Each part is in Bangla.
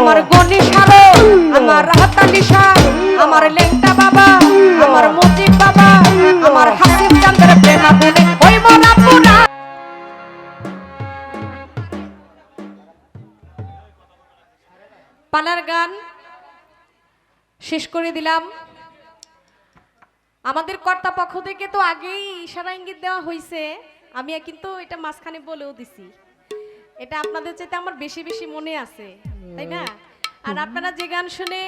আমার গনি সারো আমার রাহাতালি শাহ, আমার লেংটা বাবা, আমার মুজিব বাবা, আমার হাসিব চন্দ্র প্রেমা বলে ওই মোরা পুরা। পালার গান শেষ করে দিলাম। আমাদের কর্তা পক্ষ থেকে তো আগেই ইশারা ইঙ্গিত দেওয়া হয়েছে আমি কিন্তু এটা মাঝখানে বলেও দিছি। এটা আপনাদের চাইতে আমার বেশি বেশি মনে আছে। তাই না? আর আপনারা যে গান শুনে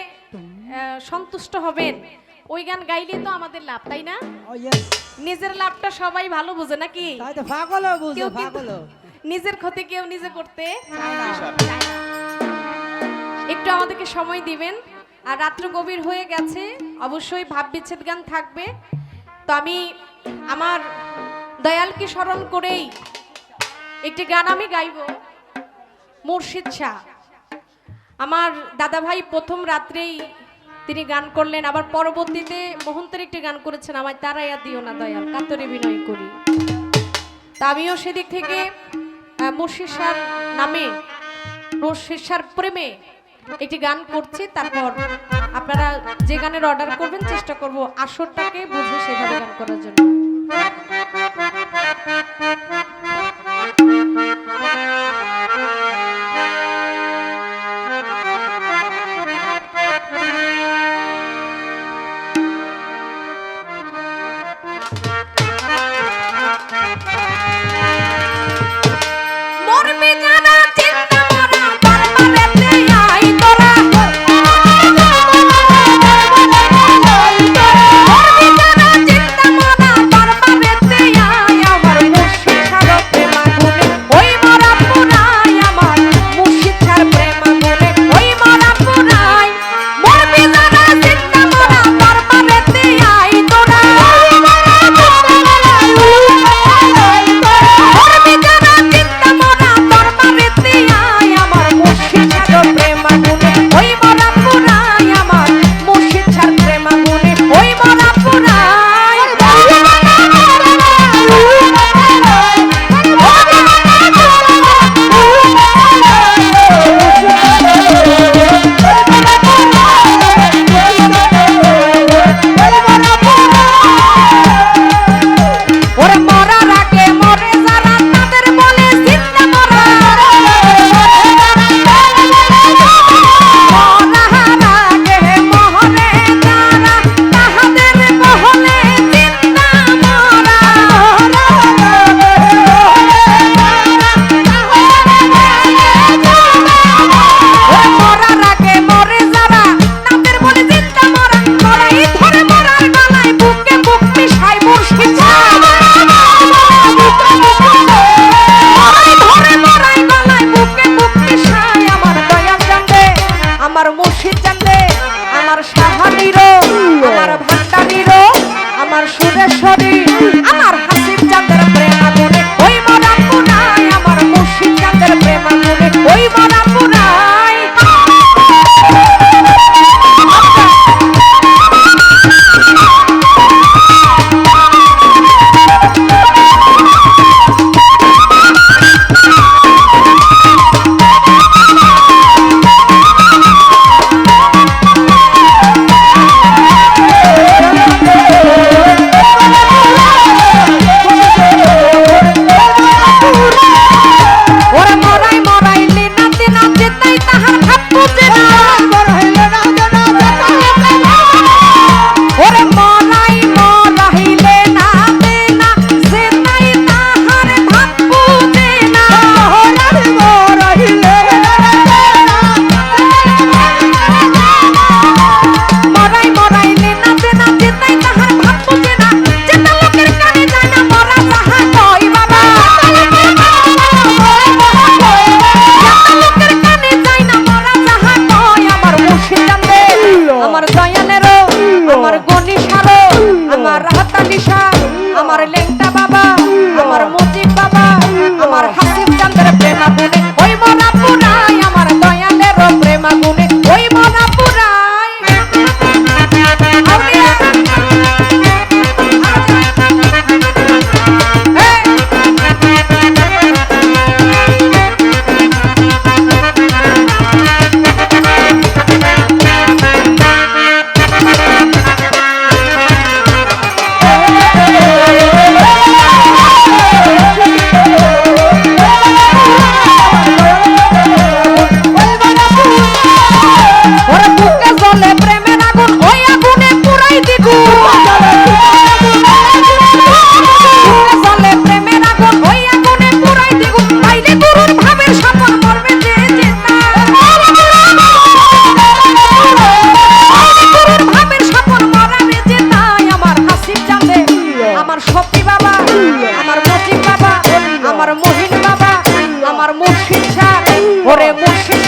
সন্তুষ্ট হবেন ওই গান গাইলে তো আমাদের লাভ তাই না? নিজের লাভটা সবাই ভালো বুঝে নাকি? নিজের ক্ষতি কেউ নিজে করতে একটু আমাদেরকে সময় দিবেন। আর রাত্র গভীর হয়ে গেছে অবশ্যই ভাব বিচ্ছেদ গান থাকবে। তো আমি আমার দয়ালকে স্মরণ করেই একটি গান আমি গাইব মুর্শিদ শাহ। আমার দাদা ভাই প্রথম রাত্রেই তিনি গান করলেন, আবার পরবর্তীতে মোহন্তের একটি গান করেছেন, আমায় তারাইয়া দিও না দয়াল, কাতরে বিনয় করি। তা আমিও সেদিক থেকে শাহর নামে মুর্শিদ শাহর প্রেমে একটি গান করছি, তারপর আপনারা যে গানের অর্ডার করবেন, চেষ্টা করব আসরটাকে বুঝে সেভাবে গান করার জন্য। আমার সাহানিরো আমার ভান্ডারিরো আমার সুরেশ্বরী আমার মুর্শিদ সার ওরে মুর্শিদ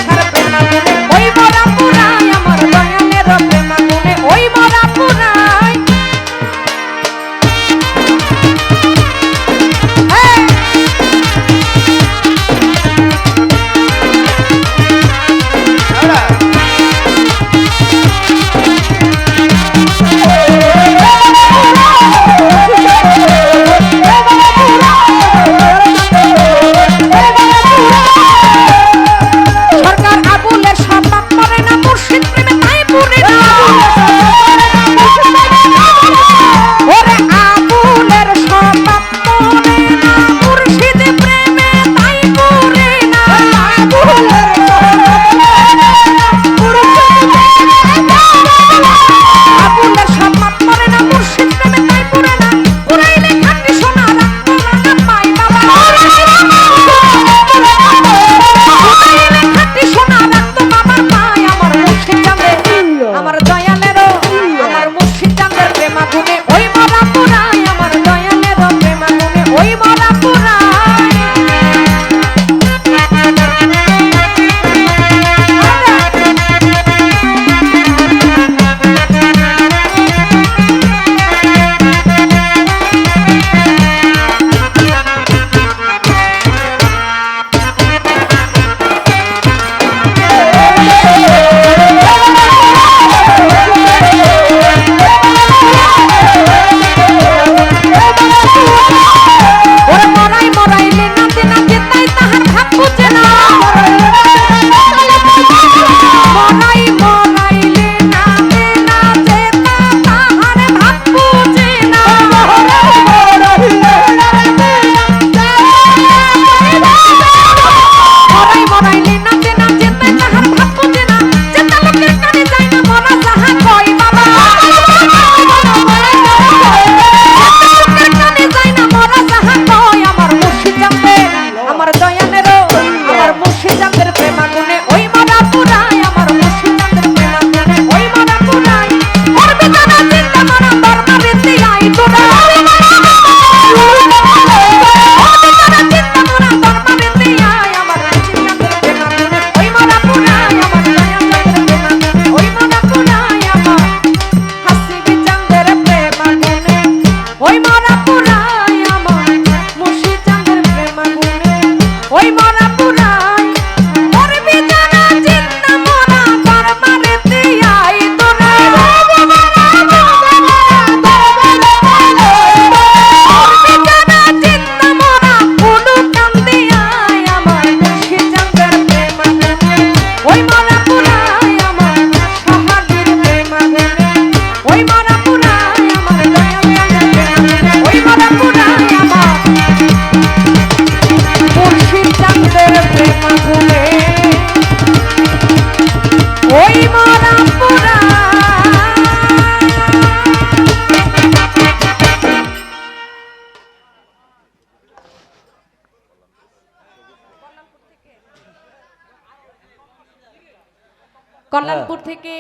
কল্যাণপুর থেকে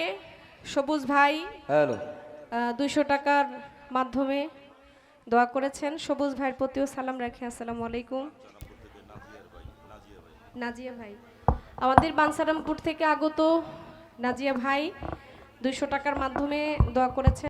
সবুজ ভাই হ্যালো। দুইশো টাকার মাধ্যমে দোয়া করেছেন। সবুজ ভাইয়ের প্রতিও সালাম রাখি। আসসালামু আলাইকুম। নাজিয়া ভাই। আমাদের বানসারামপুর থেকে আগত নাজিয়া ভাই দুইশো টাকার মাধ্যমে দোয়া করেছেন।